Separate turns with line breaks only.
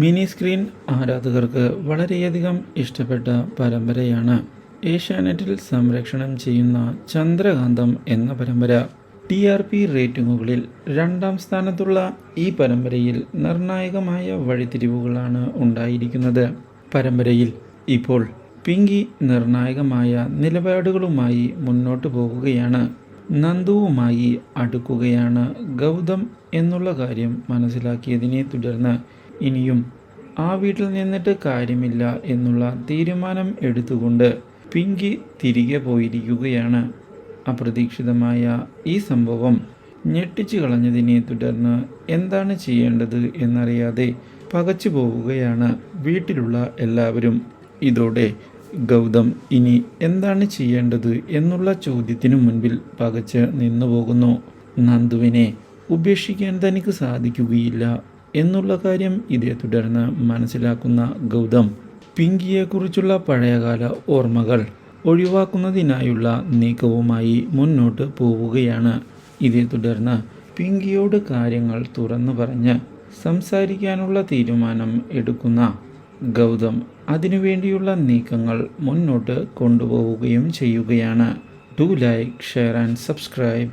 Mini screen ആരാധകർക്ക് വളരെയധികം ഇഷ്ടപ്പെട്ട പരമ്പരയാണ്. ഏഷ്യാനെറ്റിൽ സംരക്ഷണം ചെയ്യുന്ന ചന്ദ്രകാന്തം എന്ന പരമ്പര. ടി ആർ പി റേറ്റിംഗുകളിൽ രണ്ടാം സ്ഥാനത്തുള്ള ഈ പരമ്പരയിൽ നിർണായകമായ വഴിത്തിരിവുകളാണ് ഉണ്ടായിരിക്കുന്നത്. പരമ്പരയിൽ ഇപ്പോൾ പിങ്കി നിർണായകമായ നിലപാടുകളുമായി മുന്നോട്ട് പോകുകയാണ്. നന്ദുവുമായി അടുക്കുകയാണ് ഗൗതം എന്നുള്ള കാര്യം മനസ്സിലാക്കിയതിനെ തുടർന്ന് ഇനിയും ആ വീട്ടിൽ നിന്നിട്ട് കാര്യമില്ല എന്നുള്ള തീരുമാനം എടുത്തുകൊണ്ട് പിങ്കി തിരികെ പോയിരിക്കുകയാണ്. അപ്രതീക്ഷിതമായ ഈ സംഭവം ഞെട്ടിച്ചു കളഞ്ഞതിനെ തുടർന്ന് എന്താണ് ചെയ്യേണ്ടത് എന്നറിയാതെ പകച്ചു പോവുകയാണ് വീട്ടിലുള്ള എല്ലാവരും. ഇതോടെ ഗൗതം ഇനി എന്താണ് ചെയ്യേണ്ടത് എന്നുള്ള ചോദ്യത്തിനു മുൻപിൽ പകച്ച് നിന്നു പോകുന്നു നന്ദുവിനെ ഉപേക്ഷിക്കാൻ തനിക്ക് സാധിക്കുകയില്ല. എന്നുള്ള കാര്യം ഇതേ തുടർന്ന് മനസ്സിലാക്കുന്ന ഗൗതം പിങ്കിയെക്കുറിച്ചുള്ള പഴയകാല ഓർമ്മകൾ ഒഴിവാക്കുന്നതിനായുള്ള നീക്കവുമായി മുന്നോട്ട് പോവുകയാണ്. ഇതേ തുടർന്ന് പിങ്കിയോട് കാര്യങ്ങൾ തുറന്നു പറഞ്ഞ് സംസാരിക്കാനുള്ള തീരുമാനം എടുക്കുന്ന ഗൗതം അതിനുവേണ്ടിയുള്ള നീക്കങ്ങൾ മുന്നോട്ട് കൊണ്ടുപോവുകയും ചെയ്യുകയാണ്. Do like share and subscribe